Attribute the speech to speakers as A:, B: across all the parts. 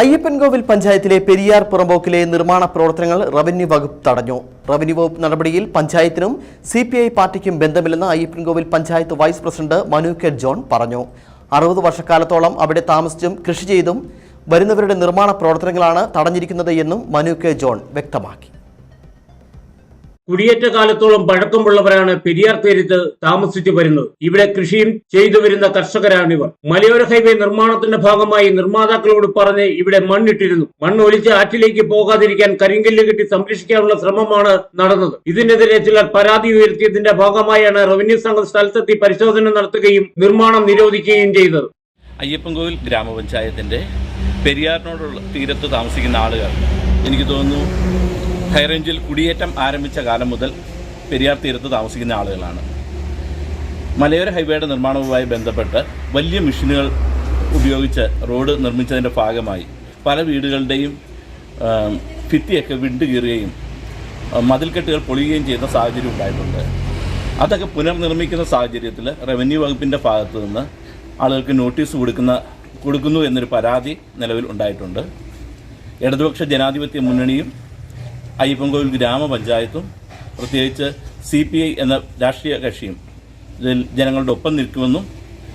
A: അയ്യപ്പൻകോവിൽ പഞ്ചായത്തിലെ പെരിയാർ പുറമ്പോക്കിലെ നിർമ്മാണ പ്രവർത്തനങ്ങൾ റവന്യൂ വകുപ്പ് തടഞ്ഞു. റവന്യൂ വകുപ്പ് നടപടിയിൽ പഞ്ചായത്തിനും സി പി ഐ പാർട്ടിക്കും ബന്ധമില്ലെന്ന് Ayyappankovil panchayat vice president Manu K John പറഞ്ഞു. അറുപത് വർഷക്കാലത്തോളം അവിടെ താമസിച്ചും കൃഷി ചെയ്തും വരുന്നവരുടെ നിർമ്മാണ പ്രവർത്തനങ്ങളാണ് തടഞ്ഞിരിക്കുന്നത് എന്നും മനു കെ ജോൺ വ്യക്തമാക്കി.
B: കുടിയേറ്റ കാലത്തോളം പഴക്കമുള്ളവരാണ് പെരിയാർ തീരത്ത് താമസിച്ചു വരുന്നത്. ഇവിടെ കൃഷിയും ചെയ്തു വരുന്ന കർഷകരാണിവർ. മലയോര ഹൈവേ നിർമ്മാണത്തിന്റെ ഭാഗമായി നിർമ്മാതാക്കളോട് പറഞ്ഞ് ഇവിടെ മണ്ണിട്ടിരുന്നു. മണ്ണ് ഒലിച്ച് ആറ്റിലേക്ക് പോകാതിരിക്കാൻ കരിങ്കല്ല് കെട്ടി സംരക്ഷിക്കാനുള്ള ശ്രമമാണ് നടന്നത്. ഇതിനെതിരെ ചിലർ പരാതി ഉയർത്തിയതിന്റെ ഭാഗമായാണ് റവന്യൂ സംഘം സ്ഥലത്തെത്തി പരിശോധന നടത്തുകയും നിർമ്മാണം നിരോധിക്കുകയും ചെയ്തത്.
C: അയ്യപ്പൻകോവിൽ ഗ്രാമപഞ്ചായത്തിന്റെ പെരിയാറിനോടുള്ള തീരത്ത് താമസിക്കുന്ന ആളുകൾ എനിക്ക് തോന്നുന്നു ഹൈറേഞ്ചിൽ കുടിയേറ്റം ആരംഭിച്ച കാലം മുതൽ പെരിയാർ തീരത്ത് താമസിക്കുന്ന ആളുകളാണ്. മലയോര ഹൈവേയുടെ നിർമ്മാണവുമായി ബന്ധപ്പെട്ട് വലിയ മെഷീനുകൾ ഉപയോഗിച്ച് റോഡ് നിർമ്മിച്ചതിന്റെ ഭാഗമായി പല വീടുകളുടെയും ഭിത്തിയൊക്കെ വിണ്ടുകീറുകയും മതിൽക്കെട്ടുകൾ പൊളിയുകയും ചെയ്യുന്ന സാഹചര്യം ഉണ്ടായിട്ടുണ്ട്. അതൊക്കെ പുനർനിർമ്മിക്കുന്ന സാഹചര്യത്തിൽ റവന്യൂ വകുപ്പിന്റെ ഭാഗത്ത് നിന്ന് ആളുകൾക്ക് നോട്ടീസ് കൊടുക്കുന്ന കൊടുക്കുന്നു എന്നൊരു പരാതി നിലവിൽ ഉണ്ടായിട്ടുണ്ട്. ഇടതുപക്ഷ ജനാധിപത്യ മുന്നണിയും അയ്യപ്പൻകോവിൽ ഗ്രാമപഞ്ചായത്തും പ്രത്യേകിച്ച് സി പി ഐ എന്ന രാഷ്ട്രീയ കക്ഷിയും ഇതിൽ ജനങ്ങളുടെ ഒപ്പം നിൽക്കുമെന്നും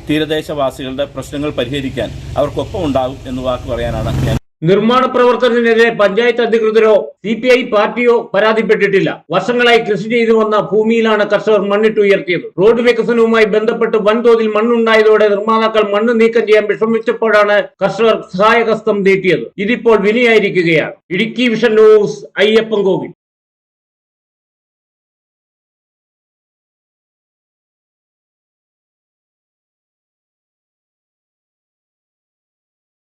C: തീരദേശവാസികളുടെ പ്രശ്നങ്ങൾ പരിഹരിക്കാൻ അവർക്കൊപ്പം ഉണ്ടാകും എന്ന് വാക്ക് പറയാനാണ് ഞാൻ
B: നിർമ്മാണ പ്രവർത്തനത്തിനെതിരെ പഞ്ചായത്ത് അധികൃതരോ സി പി ഐ പാർട്ടിയോ പരാതിപ്പെട്ടിട്ടില്ല. വർഷങ്ങളായി കൃഷി ചെയ്തു വന്ന ഭൂമിയിലാണ് കർഷകർ മണ്ണിട്ടുയർത്തിയത് റോഡ് വികസനവുമായി ബന്ധപ്പെട്ട് വൻതോതിൽ മണ്ണുണ്ടായതോടെ നിർമ്മാതാക്കൾ മണ്ണ് നീക്കം ചെയ്യാൻ വിഷമിച്ചപ്പോഴാണ് കർഷകർ സഹായഹസ്തം നീട്ടിയത്. ഇതിപ്പോൾ വിനിയായിരിക്കുകയാണ് ഇടുക്കി വിഷൻ ന്യൂസ് അയ്യപ്പൻകോവിൽ